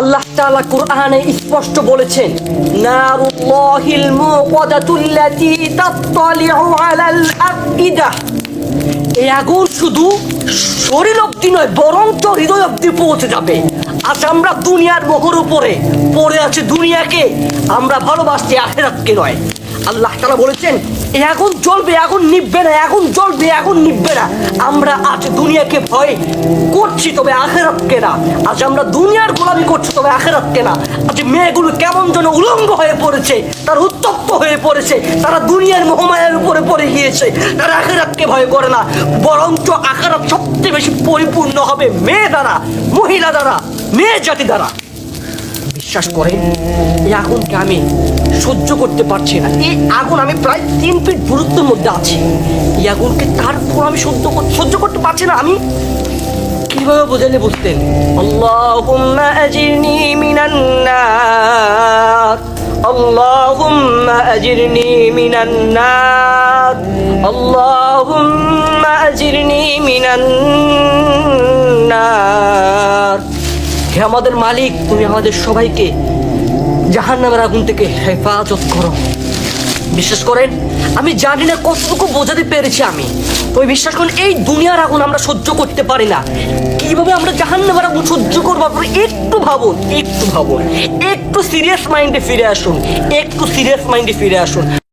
আল্লাহ তাআলা কোরআনে স্পষ্ট বলেছেন, নারুল্লাহিল মুকাদাতুল্লাতী তাত্তালিউ আলাল আফিদা এই আগুন শুধু শরীর অব্দি নয়, বরঞ্চ হৃদয় অব্দি পৌঁছে যাবে। আজ আমরা দুনিয়ার মোহর উপরে পড়ে আছে, দুনিয়াকে আমরা ভালোবাসছি, আখেরাতকে নয়। আল্লাহ তাআলা বলেছেন এই আগুন জ্বলবে আগুন নিববে না আগুন জ্বলবে আগুন নিববে না। আমরা আজ দুনিয়াকে ভয় করছি, তবে আখেরাতকে না। আজ আমরা দুনিয়ার গোলামি করছি, তবে আখেরাতকে না। আজ মেয়েগুলো কেমন যেন উলঙ্গ হয়ে পড়েছে, তার উত্তপ্ত হয়ে পড়েছে, তারা দুনিয়ার মোহমায়ার উপরে পড়ে গিয়েছে, তারা আখেরাতকে ভয় করে না। বরঞ্চ আখেরাত সবচেয়ে বেশি পরিপূর্ণ হবে মেয়ে দ্বারা, মহিলা দ্বারা, মেয়ে জাতি দ্বারা। বিশ্বাস করে এই আগুনকে আমি সহ্য করতে পারছি না। এই আগুন আমি প্রায় তিন ফিট দূরত্বের মধ্যে আছি। এই আগুনকে তারপর আমি সহ্য সহ্য করতে পারছি না আমি। কীভাবে বোঝালে বুঝতেন? আল্লাহুম্মা আজিরনি মিনান নার। আল্লাহুম্মা আজিরনি মিনান নার। আল্লাহুম্মা আজিরনি মিনান নার। হে আমাদের মালিক, তুমি আমাদের সবাইকে জাহান্নামের আগুন থেকে হেফাজত করো। বিশ্বাস করেন, আমি জানি না কতটুকু বোঝাতে পেরেছি আমি ওই বিশ্বাস করেন, এই দুনিয়ার আগুন আমরা সহ্য করতে পারি না। কীভাবে আমরা জাহান নামের আগুন সহ্য করব আপনারা একটু ভাবুন একটু ভাবুন, একটু সিরিয়াস মাইন্ডে ফিরে আসুন, একটু সিরিয়াস মাইন্ডে ফিরে আসুন।